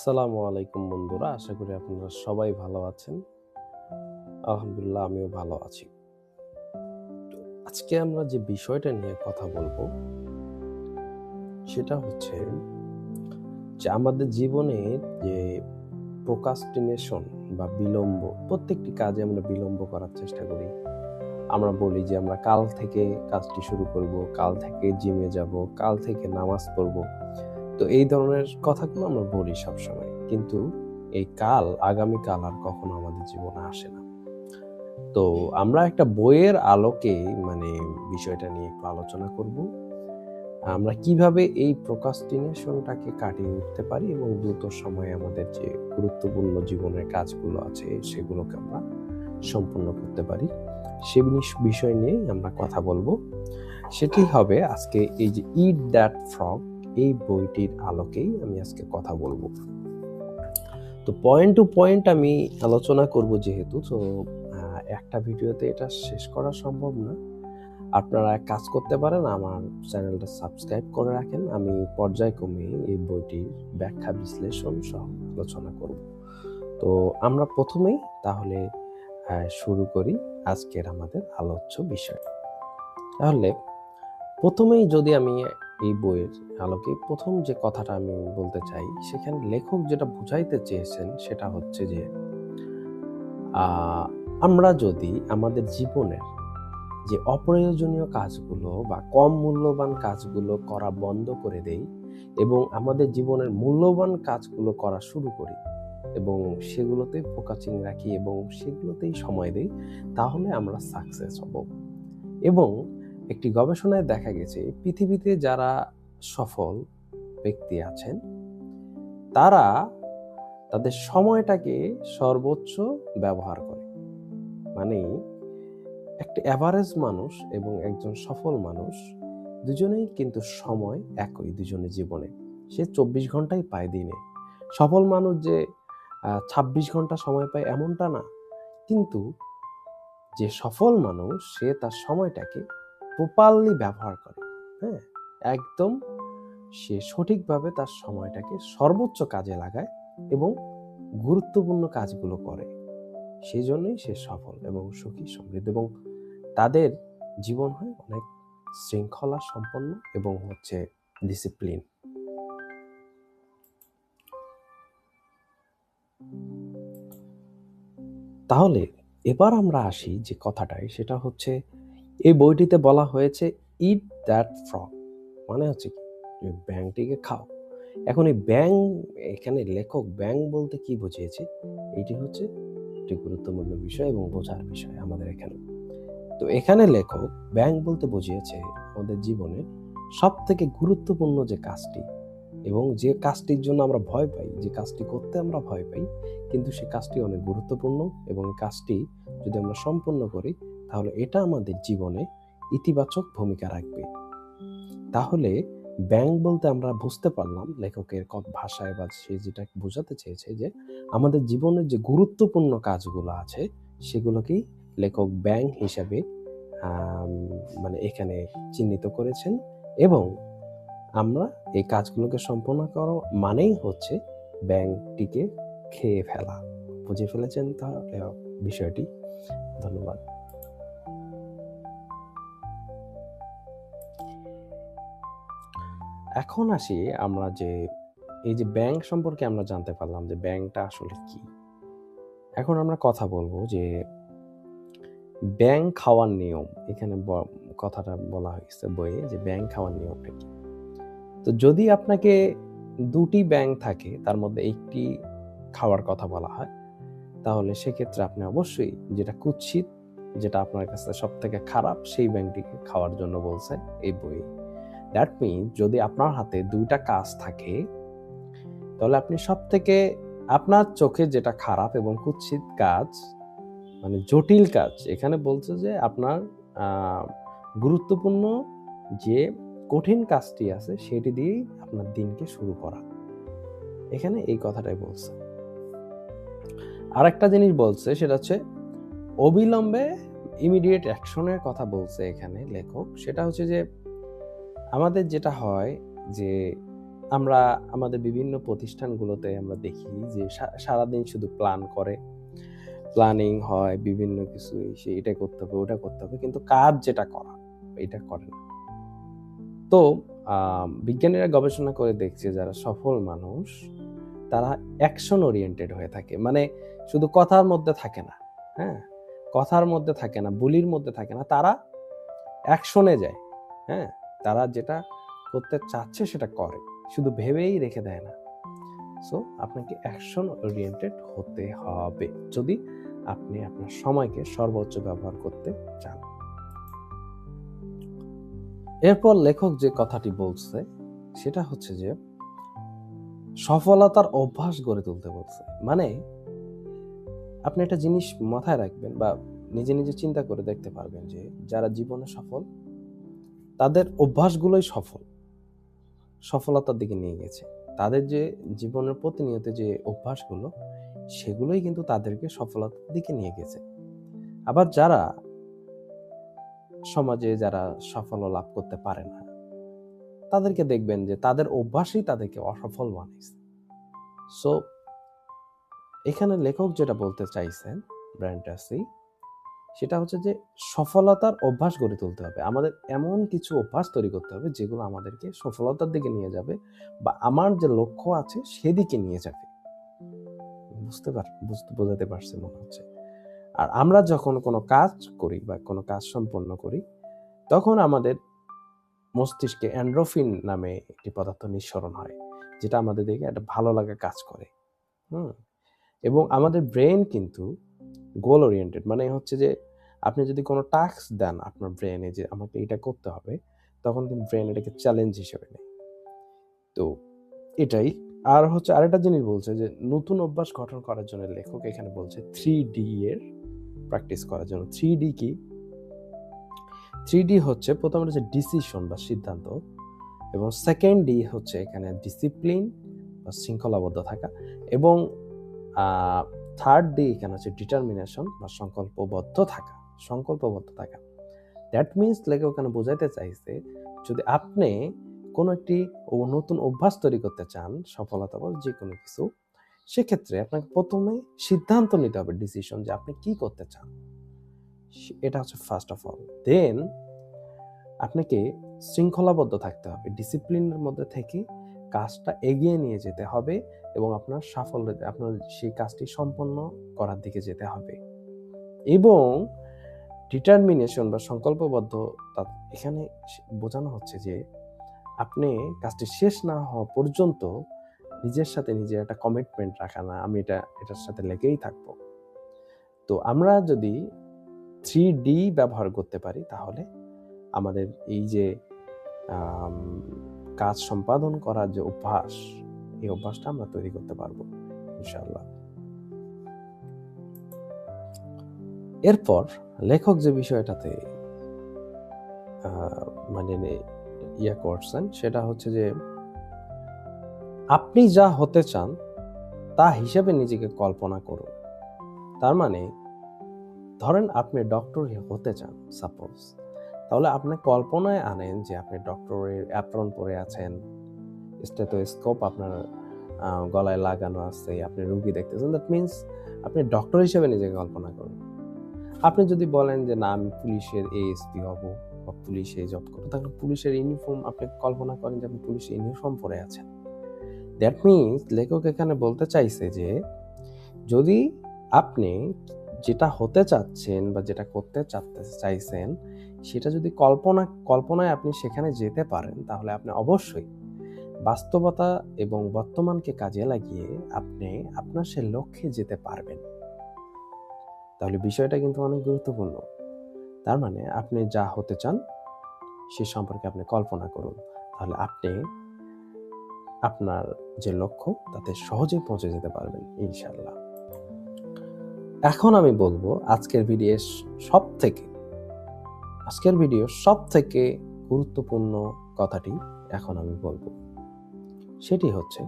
আসসালামু আলাইকুম বন্ধুরা, আশা করি আপনারা সবাই ভালো আছেন। আলহামদুলিল্লাহ, আমিও ভালো আছি। আজকে আমরা যে বিষয়টা নিয়ে কথা বলব, সেটা হচ্ছে যে আমাদের জীবনের যে প্রোকাস্টিনেশন বা বিলম্ব, প্রত্যেকটি কাজে আমরা বিলম্ব করার চেষ্টা করি। আমরা বলি যে আমরা কাল থেকে কাজটি শুরু করব, কাল থেকে জিমে যাব, কাল থেকে নামাজ পড়ব। তো এই ধরনের কথাগুলো আমরা বলি সবসময়। কিন্তু এই কাল আগামী কাল আর কখনো আমাদের জীবনে আসে না। তো আমরা একটা বইয়ের আলোকে মানে বিষয়টা নিয়ে একটু আলোচনা করব। আমরা কীভাবে এই প্রোকাস্টিনেশনটাকে কাটিয়ে উঠতে পারি এবং দ্রুত সময়ে আমাদের যে গুরুত্বপূর্ণ জীবনের কাজগুলো আছে, সেগুলোকে আমরা সম্পূর্ণ করতে পারি, সে বিষয় নিয়ে আমরা কথা বলব। সেটি হবে আজকে এই যে ইট দ্যাট ফ্রগ এই বইটির আলোকেই আমি আজকে কথা বলব। তো পয়েন্ট টু পয়েন্ট আমি আলোচনা করব যেহেতু, তো একটা ভিডিওতে এটা শেষ করা সম্ভব না। আপনারা এক কাজ করতে পারেন, আমার চ্যানেলটা সাবস্ক্রাইব করে রাখেন। আমি পর্যায়ক্রমে এই বইটির ব্যাখ্যা বিশ্লেষণ সহ আলোচনা করব। তো আমরা প্রথমেই তাহলে শুরু করি আজকের আমাদের আলোচ্য বিষয়। তাহলে প্রথমেই যদি আমি এই বইয়ের আলোকে প্রথম যে কথাটা আমি বলতে চাই, সেখানে লেখক যেটা বুঝাইতে চেয়েছেন সেটা হচ্ছে যে আমরা যদি আমাদের জীবনের যে অপ্রয়োজনীয় কাজগুলো বা কম মূল্যবান কাজগুলো করা বন্ধ করে দেই এবং আমাদের জীবনের মূল্যবান কাজগুলো করা শুরু করি এবং সেগুলোতে ফোকাসিং রাখি এবং সেগুলোতেই সময় দেই, তাহলে আমরা সাকসেস হব। এবং একটি গবেষণায় দেখা গেছে, পৃথিবীতে যারা সফল ব্যক্তি আছেন, তারা তাদের সময়টাকে সর্বোচ্চ ব্যবহার করে। মানে একটা অ্যাভারেজ মানুষ এবং একজন সফল মানুষ দুজনেই কিন্তু সময় একই দুজনের জীবনে। সে চব্বিশ ঘন্টাই পায় দিনে। সফল মানুষ যে ছাব্বিশ ঘণ্টা সময় পায় এমনটা না। কিন্তু যে সফল মানুষ, সে তার সময়টাকে প্রপারলি ব্যবহার করে হ্যাঁ? একদম সে সঠিকভাবে তার সময়টাকে সর্বোচ্চ কাজে লাগায় এবং গুরুত্বপূর্ণ কাজগুলো করে। সেই জন্যই সে সফল এবং সুখী, সমৃদ্ধ এবং তাদের জীবন হয় অনেক শৃঙ্খলা সম্পন্ন এবং হচ্ছে ডিসিপ্লিন তাহলে এবার আমরা আসি যে কথাটাই সেটা হচ্ছে এই বইটিতে বলা হয়েছে ইট দ্যাট ফ্রগ মানে হচ্ছে কি? ব্যাংকটিকে খাও। এখন এই ব্যাং এখানে লেখক ব্যাং বলতে কি বুঝিয়েছে? এটি হচ্ছে একটি গুরুত্বপূর্ণ বিষয় এবং বোঝার বিষয় আমাদের এখানে। তো এখানে লেখক ব্যাংক বলতে বুঝিয়েছে, আমাদের জীবনে সব থেকে গুরুত্বপূর্ণ যে কাজটি এবং যে কাজটির জন্য আমরা ভয় পাই, যে কাজটি করতে আমরা ভয় পাই, কিন্তু সে কাজটি অনেক গুরুত্বপূর্ণ এবং কাজটি যদি আমরা সম্পন্ন করি তাহলে এটা আমাদের জীবনে ইতিবাচক ভূমিকা রাখবে। তাহলে ব্যাংক বলতে আমরা বুঝতে পারলাম, লেখকের ভাষায় বা সে যেটা বোঝাতে চেয়েছে যে, আমাদের জীবনের যে গুরুত্বপূর্ণ কাজগুলো আছে, সেগুলোকেই লেখক ব্যাংক হিসাবে মানে এখানে চিহ্নিত করেছেন এবং আমরা এই কাজগুলোকে সম্পন্ন করা মানেই হচ্ছে ব্যাংকটিকে খেয়ে ফেলা। বুঝে ফেলেছেন তা বিষয়টি। ধন্যবাদ। এখন আসি আমরা যে, এই যে ব্যাংক সম্পর্কে আমরা জানতে পারলাম যে ব্যাংকটা আসলে কি। এখন আমরা কথা বলব যে ব্যাংক খাওয়ার নিয়ম, এখানে কথাটা বলা হয়েছে বইয়ে যে ব্যাংক খাওয়ার নিয়মটা কি। তো যদি আপনাকে দুটি ব্যাংক থাকে, তার মধ্যে একটি খাওয়ার কথা বলা হয়, তাহলে সেক্ষেত্রে আপনি অবশ্যই যেটা কুৎসিত, যেটা আপনার কাছে সব থেকে খারাপ, সেই ব্যাংকটিকে খাওয়ার জন্য বলছে এই বই দ্যাট মিন যদি আপনার হাতে দুইটা কাজ থাকে, তাহলে আপনি সব থেকে আপনার চোখে যেটা খারাপ এবং কুৎসিত কাজ মানে জটিল কাজ, এখানে বলছে যে আপনার গুরুত্বপূর্ণ যে কঠিন কাজটি আছে, সেটি দিয়েই আপনার দিনকে শুরু করা। এখানে এই কথাটাই বলছে। আর একটা জিনিস বলছে, সেটা হচ্ছে অবিলম্বে ইমিডিয়েট অ্যাকশনের কথা বলছে এখানে লেখক। সেটা হচ্ছে যে আমাদের যেটা হয় যে আমরা আমাদের বিভিন্ন প্রতিষ্ঠানগুলোতে আমরা দেখি যে সারাদিন শুধু প্ল্যান করে। প্ল্যানিং হয়, বিভিন্ন কিছু সে এটা করতে হবে, ওটা করতে হবে, কিন্তু কাজ যেটা করা, এটা করে না। তো বিজ্ঞানীরা গবেষণা করে দেখছে যারা সফল মানুষ, তারা অ্যাকশন ওরিয়েন্টেড হয়ে থাকে। মানে শুধু কথার মধ্যে থাকে না হ্যাঁ? কথার মধ্যে থাকে না, বুলির মধ্যে থাকে না, তারা অ্যাকশনে যায় হ্যাঁ? তারা যেটা করতে চাচ্ছে সেটা করে, শুধু ভেবেই রেখে দেয় না। সো আপনাকে অ্যাকশন ওরিয়েন্টেড হতে হবে, যদি আপনি আপনার সময়কে সর্বোচ্চ ব্যবহার করতে চান। এরপর লেখক যে কথাটি বলছে, সেটা হচ্ছে যে, সফলতার অভ্যাস গড়ে তুলতে বলছে। মানে আপনি একটা জিনিস মাথায় রাখবেন বা নিজে নিজে চিন্তা করে দেখতে পারবেন যে, যারা জীবনে সফল তাদের অভ্যাসগুলোই সফল। সফলতার দিকে নিয়ে গেছে। তাদের যে জীবনের প্রতিনিয়ত যে অভ্যাসগুলো, সেগুলোই কিন্তু তাদেরকে সফলতার দিকে নিয়ে গেছে। আবার যারা সমাজে যারা সাফল্য লাভ করতে পারে না, তাদেরকে দেখবেন যে তাদের অভ্যাসই তাদেরকে অসফল বানিয়েছে। সো এখানে লেখক যেটা বলতে চাইছেন ব্র্যান্ডাসি সেটা হচ্ছে যে সফলতার অভ্যাস গড়ে তুলতে হবে। আমাদের এমন কিছু অভ্যাস তৈরি করতে হবে যেগুলো আমাদেরকে সফলতার দিকে নিয়ে যাবে বা আমার যে লক্ষ্য আছে সেদিকে নিয়ে যাবে। বুঝতে পার বুঝতে বোঝাতে পারছি মনে হচ্ছে। আর আমরা যখন কোনো কাজ করি বা কোনো কাজ সম্পন্ন করি, তখন আমাদের মস্তিষ্কে অ্যান্ড্রোফিন নামে একটি পদার্থ নিঃসরণ হয়, যেটা আমাদের দিকে একটা ভালো লাগা কাজ করে। হুম? এবং আমাদের ব্রেন কিন্তু গোল ওরিয়েন্টেড মানে হচ্ছে যে আপনি যদি কোনো টাস্ক দেন আপনার ব্রেনে যে আমাকে এটা করতে হবে, তখন কিন্তু ব্রেন এটাকে চ্যালেঞ্জ হিসেবে নেয়। তো এটাই। আর হচ্ছে আরেকটা জিনিস বলছে যে নতুন অভ্যাস গঠন করার জন্য লেখক এখানে বলছে থ্রি ডি এর প্র্যাকটিস করার জন্য। থ্রি ডি কি? থ্রি ডি হচ্ছে প্রথমে হচ্ছে ডিসিশন বা সিদ্ধান্ত এবং সেকেন্ড ডি হচ্ছে এখানে ডিসিপ্লিন বা শৃঙ্খলাবদ্ধ থাকা এবং থার্ড ডে এখানে হচ্ছে ডিটারমিনেশন বা সংকল্পবদ্ধ থাকা? সংকল্পবদ্ধ থাকা। দ্যাট মিনস লেগে ওখানে বোঝাইতে চাইছে, যদি আপনি কোনো একটি নতুন অভ্যাস তৈরি করতে চান, সফলতা বা যে কোনো কিছু, সেক্ষেত্রে আপনাকে প্রথমে সিদ্ধান্ত নিতে হবে ডিসিশন যে আপনি কি করতে চান। এটা হচ্ছে ফার্স্ট অফ অল দেন আপনাকে শৃঙ্খলাবদ্ধ থাকতে হবে। ডিসিপ্লিনের মধ্যে থেকে কাজটা এগিয়ে নিয়ে যেতে হবে এবং আপনার সাফল্য, আপনার সেই কাজটি সম্পন্ন করার দিকে যেতে হবে। এবং ডিটারমিনেশন বা সংকল্পবদ্ধ তা- এখানে বোঝানো হচ্ছে যে আপনি কাজটি শেষ না হওয়া পর্যন্ত নিজের সাথে নিজের একটা কমিটমেন্ট রাখা না, আমি এটা, এটার সাথে লেগেই থাকব। তো আমরা যদি থ্রি ডি ব্যবহার করতে পারি তাহলে আমাদের এই যে কাজ সম্পাদন করার যে অভ্যাস, এই অভ্যাসটা আমরা তৈরি করতে পারব ইনশাল্লাহ এরপর লেখক যে বিষয়টাতে মানে ইয়ে করছেন, সেটা হচ্ছে যে, আপনি যা হতে চান, তা হিসেবে নিজেকে কল্পনা করুন। তার মানে ধরেন আপনি ডক্টর হতে চান সাপোজ তাহলে আপনি কল্পনায় আনেন যে আপনি ডক্টরের অ্যাপ্রন পরে আছেন স্টেথোস্কোপ আপনার গলায় লাগানো আছে, আপনি রুগী দেখতেছেন দ্যাট মিনস আপনি ডক্টর হিসেবে নিজেকে কল্পনা করুন। আপনি যদি বলেন যে, না, আমি পুলিশের এএসপি হব বা পুলিশে জব করব, তাহলে পুলিশের ইউনিফর্ম আপনি কল্পনা করেন যে আপনি পুলিশের ইউনিফর্ম পরে আছেন। দ্যাট মিনস লেখক এখানে বলতে চাইছে যে, যদি আপনি যেটা হতে চাচ্ছেন বা যেটা করতে চাচ্ছে চাইছেন সেটা যদি কল্পনা, কল্পনায় আপনি সেখানে যেতে পারেন, তাহলে আপনি অবশ্যই বাস্তবতা এবং বর্তমানকে কাজে লাগিয়ে আপনি আপনার সে লক্ষ্যে যেতে পারবেন। তাহলে বিষয়টা কিন্তু অনেক গুরুত্বপূর্ণ। তার মানে আপনি যা হতে চান, সে সম্পর্কে আপনি কল্পনা করুন। তাহলে আপনি আপনার যে লক্ষ্য, তাতে সহজেই পৌঁছে যেতে পারবেন ইনশাল্লাহ এখন আমি বলব, আজকের ভিডিও সব থেকে আজকের ভিডিও সব থেকে গুরুত্বপূর্ণ কথাটি এখন আমি বলব। সেটি হচ্ছে,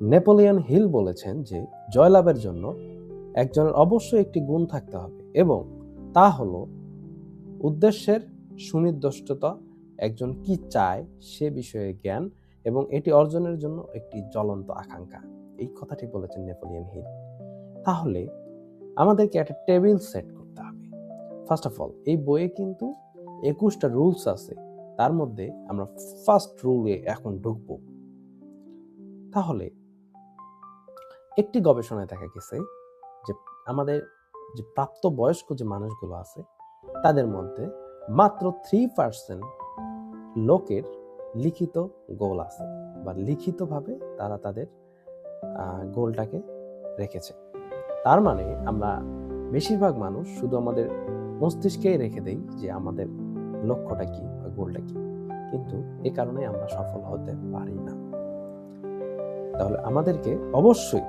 নেপোলিয়ন হিল বলেছেন যে জয়লাভের জন্য একজনের অবশ্যই একটি গুণ থাকতে হবে এবং তা হলো উদ্দেশ্যের সুনির্দিষ্টতা, একজন কি চায় সে বিষয়ে জ্ঞান এবং এটি অর্জনের জন্য একটি জ্বলন্ত আকাঙ্ক্ষা। এই কথাটি বলেছেন নেপোলিয়ন হিল। তাহলে আমাদেরকে একটা table set first of all এই বইয়ে কিন্তু একুশটা রুলস আছে। তার মধ্যে আমরা ফার্স্ট রুলে এখন ঢুকব। তাহলে, একটি গবেষণায় দেখা গেছে যে আমাদের যে প্রাপ্ত বয়স্ক যে মানুষগুলো আছে, তাদের মধ্যে মাত্র থ্রি পার্সেন্ট লোকের লিখিত গোল আছে বা লিখিতভাবে তারা তাদের গোলটাকে রেখেছে। তার মানে আমরা বেশিরভাগ মানুষ শুধু আমাদের মস্তিষ্কেই রেখে দেই যে আমাদের লক্ষ্যটা কি বা গোলটা কি। কিন্তু এ কারণে আমরা সফল হতে পারি না। তাহলে আমাদেরকে অবশ্যই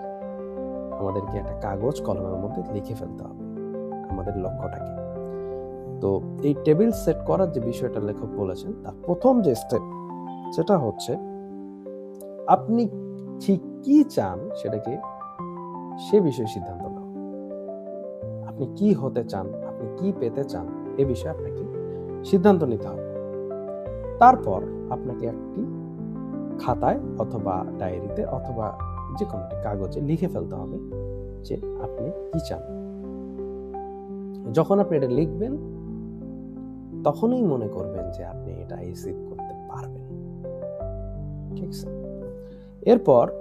আমাদেরকে একটা কাগজ কলমের মধ্যে লিখে ফেলতে হবে আমাদের লক্ষ্যটাকে। তো এই টেবিল সেট করার যে বিষয়টা লেখক বলেছেন, তার প্রথম যে স্টেপ সেটা হচ্ছে আপনি ঠিক কি চান সেটাকে সে বিষয়ে সিদ্ধান্ত নাও। আপনি কি হতে চান আপনি কি পেতে চান এ বিষয়ে আপনাকে সিদ্ধান্ত নিতে হবে। তারপর আপনাকে একটি খাতায় অথবা ডায়েরিতে অথবা যে কোনো একটি কাগজে লিখে ফেলতে হবে যে আপনি কি চান। যখন আপনি এটা লিখবেন, তখনই মনে করবেন যে আপনি এটা অ্যাচিভ করতে পারবেন। ঠিক আছে? এরপর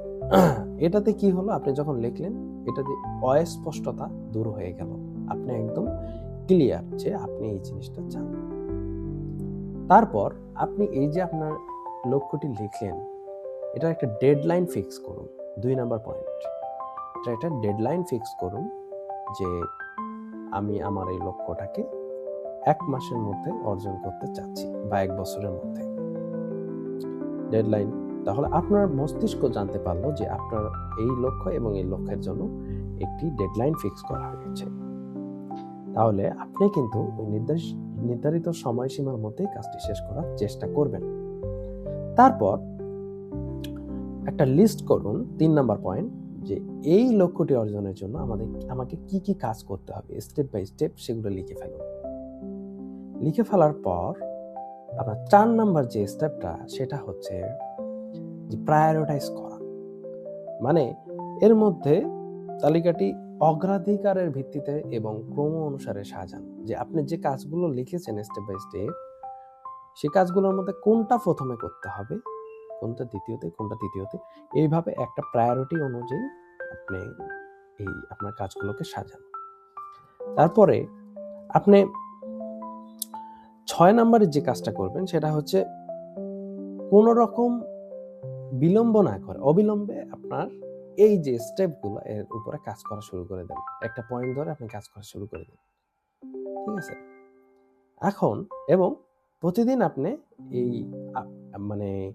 এটাতে কি হলো? আপনি যখন লিখলেন এটা যে অস্পষ্টতা দূর হয়ে গেল। আপনি একদম ক্লিয়ার যে আপনি এই জিনিসটা চান। তারপর আপনি এই যে আপনার লক্ষ্যটি লিখলেন এটা একটা ডেডলাইন ফিক্স করুন, দুই নাম্বার পয়েন্ট এটা একটা ডেডলাইন ফিক্স করুন যে আমি আমার এই লক্ষ্যটাকে এক মাসের মধ্যে অর্জন করতে চাচ্ছি বা এক বছরের মধ্যে। ডেডলাইন তাহলে আপনার মস্তিষ্ক জানতে পারল যে আপনার এই লক্ষ্য এবং এই লক্ষ্যের জন্য একটি ডেডলাইন ফিক্স করা হয়েছে। তাহলে আপনি কিন্তু ওই নির্ধারিত সময়সীমার মধ্যেই কাজটি শেষ করার চেষ্টা করবেন। তারপর একটা লিস্ট করুন, তিন নাম্বার পয়েন্ট যে এই লক্ষ্যটি অর্জনের জন্য আমাদের, আমাকে কি কি কাজ করতে হবে স্টেপ বাই স্টেপ সেগুলো লিখে ফেলুন। লিখে ফেলার পর আপনার চার নাম্বার যে স্টেপটা সেটা হচ্ছে যে প্রায়োরিটাইজ করা। মানে এর মধ্যে তালিকাটি অগ্রাধিকারের ভিত্তিতে এবং ক্রম অনুসারে সাজান যে আপনি যে কাজগুলো লিখেছেন স্টেপ বাই স্টেপ সে কাজগুলোর মধ্যে কোনটা প্রথমে করতে হবে, কোনটা দ্বিতীয়তে, কোনটা তৃতীয়তে, এইভাবে একটা প্রায়োরিটি অনুযায়ী আপনি এই আপনার কাজগুলোকে সাজান। তারপরে আপনি ছয় নম্বরের যে কাজটা করবেন সেটা হচ্ছে কোন রকম বিলম্ব না করে, অবিলম্বে আপনার এই যে স্টেপগুলো এর উপরে কাজ করা শুরু করে দেন। একটা পয়েন্ট ধরে আপনি কাজ করা শুরু করে দেন। ঠিক আছে? এখন, এবং প্রতিদিন আপনি এই মানে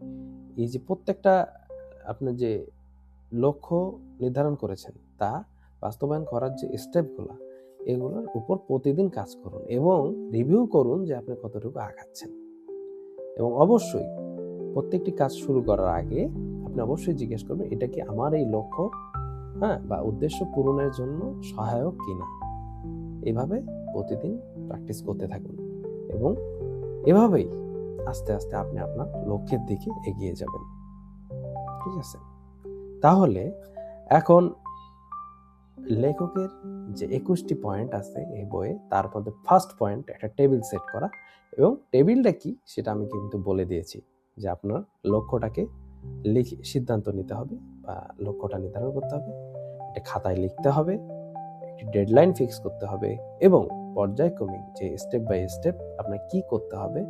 এই যে প্রত্যেকটা আপনি যে লক্ষ্য নির্ধারণ করেছেন, তা বাস্তবায়ন করার যে স্টেপগুলো এগুলোর উপর প্রতিদিন কাজ করুন এবং রিভিউ করুন যে আপনি কতটুকু আগাচ্ছেন। এবং অবশ্যই প্রত্যেকটি কাজ শুরু করার আগে আপনি অবশ্যই জিজ্ঞেস করবেন, এটা কি আমার এই লক্ষ্য? হ্যাঁ বা উদ্দেশ্য পূরণের জন্য সহায়ক কিনা? এভাবে প্রতিদিন প্র্যাকটিস করতে থাকুন এবং এভাবেই আস্তে আস্তে আপনি আপনার লক্ষ্যের দিকে এগিয়ে যাবেন। ঠিক আছে? তাহলে এখন লেখকের যে একুশটি পয়েন্ট আছে এই বইয়ে, তার মধ্যে ফার্স্ট পয়েন্ট একটা টেবিল সেট করা এবং টেবিলটা কি সেটা আমি কিন্তু বলে দিয়েছি যে আপনার লক্ষ্যটাকে লিখে, সিদ্ধান্ত নিতে হবে বা লক্ষ্যটা নির্ধারণ করতে হবে। এটা খাতায় লিখতে হবে, একটি ডেডলাইন ফিক্স করতে হবে এবং পর্যায়ক্রমিক যে স্টেপ বাই স্টেপ আপনার কি করতে হবে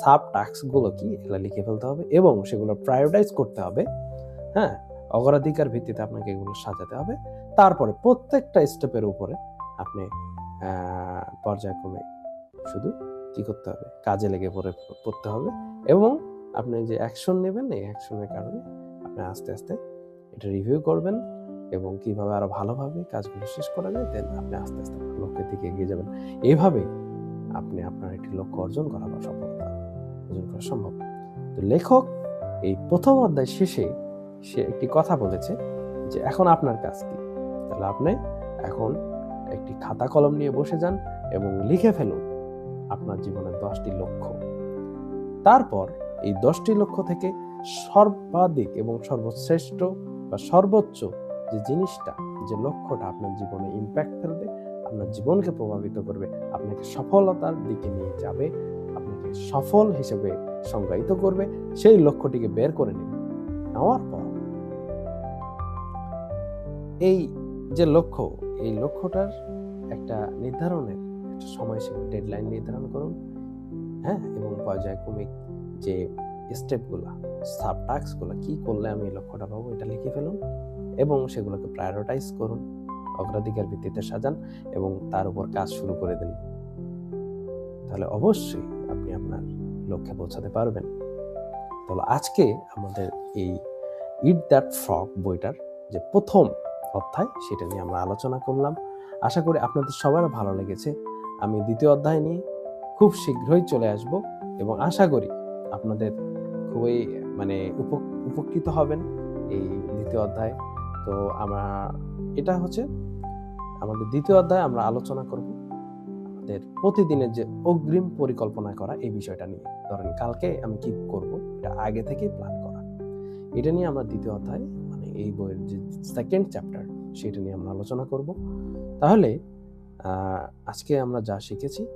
সাব টাস্কগুলো কি এগুলো লিখে ফেলতে হবে এবং সেগুলো প্রায়োরিটাইজ করতে হবে। হ্যাঁ অগ্রাধিকার ভিত্তিতে আপনাকে এগুলো সাজাতে হবে। তারপরে প্রত্যেকটা স্টেপের উপরে আপনি পর্যায়ক্রমে শুধু কি করতে হবে, কাজে লেগে পড়ে, পড়তে হবে এবং আপনি যে অ্যাকশন নেবেন, এই অ্যাকশনের কারণে আপনি আস্তে আস্তে এটা রিভিউ করবেন এবং কীভাবে আরও ভালোভাবে কাজগুলো শেষ করা যায় দেন আপনি আস্তে আস্তে লক্ষ্যের দিকে এগিয়ে যাবেন। এইভাবেই আপনি আপনার একটি লক্ষ্য অর্জন করা বা সফলতা অর্জন করা সম্ভব। তো লেখক এই প্রথম অধ্যায় শেষে সে একটি কথা বলেছে যে, এখন আপনার কাজ কি? তাহলে আপনি এখন একটি খাতা কলম নিয়ে বসে যান এবং লিখে ফেলুন আপনার জীবনের দশটি লক্ষ্য। তারপর এই দশটি লক্ষ্য থেকে সর্বাধিক এবং সর্বশ্রেষ্ঠ বা সর্বোচ্চ যে জিনিসটা, যে লক্ষ্যটা আপনার জীবনে ইম্প্যাক্ট ফেলবে, আপনার জীবনকে প্রভাবিত করবে, আপনাকে সফলতার দিকে নিয়ে যাবে, আপনাকে সফল হিসেবে সংজ্ঞায়িত করবে, সেই লক্ষ্যটিকে বের করে নিন নেওয়ার পর এই যে লক্ষ্য, এই লক্ষ্যটার একটা নির্ধারণের, একটা সময়সীমা ডেডলাইন নির্ধারণ করুন হ্যাঁ? এবং পর্যায়ক্রমিক যে স্টেপগুলো সাব টাস্কগুলো কি করলে আমি এই লক্ষ্যটা পাবো, এটা লিখে ফেলুন এবং সেগুলোকে প্রায়োরিটাইজ করুন, অগ্রাধিকার ভিত্তিতে সাজান এবং তার উপর কাজ শুরু করে দিন। তাহলে অবশ্যই আপনি আপনার লক্ষ্যে পৌঁছাতে পারবেন। তাহলে আজকে আমাদের এই ইট দ্যাট ফ্রক বইটার যে প্রথম অধ্যায়, সেটা নিয়ে আমরা আলোচনা করলাম। আশা করি আপনাদের সবার ভালো লেগেছে। আমি দ্বিতীয় অধ্যায় নিয়ে খুব শীঘ্রই চলে আসব এবং আশা করি আপনাদের খুবই মানে উপ- উপকৃত হবেন এই দ্বিতীয় অধ্যায়। তো আমরা, এটা হচ্ছে আমাদের দ্বিতীয় অধ্যায়ে, আমরা আলোচনা করব আমাদের প্রতিদিনের যে অগ্রিম পরিকল্পনা করা এই বিষয়টা নিয়ে। ধরেন কালকে আমি কি করব, এটা আগে থেকে প্ল্যান করা। এটা নিয়ে আমরা দ্বিতীয় অধ্যায় মানে এই বইয়ের যে সেকেন্ড চ্যাপ্টার সেটা নিয়ে আমরা আলোচনা করব। তাহলে আজকে আমরা যা শিখেছি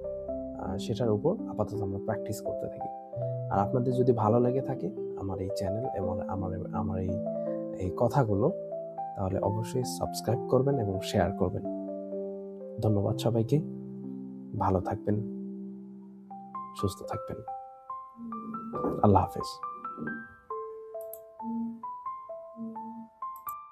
সেটার উপর আপাতত আমরা প্র্যাকটিস করতে থাকি। আর আপনাদের যদি ভালো লেগে থাকে আমার এই চ্যানেল এবং আমার আমার এই এই কথাগুলো, তাহলে অবশ্যই সাবস্ক্রাইব করবেন এবং শেয়ার করবেন। ধন্যবাদ সবাইকে। ভালো থাকবেন। সুস্থ থাকবেন। আল্লাহ হাফেজ।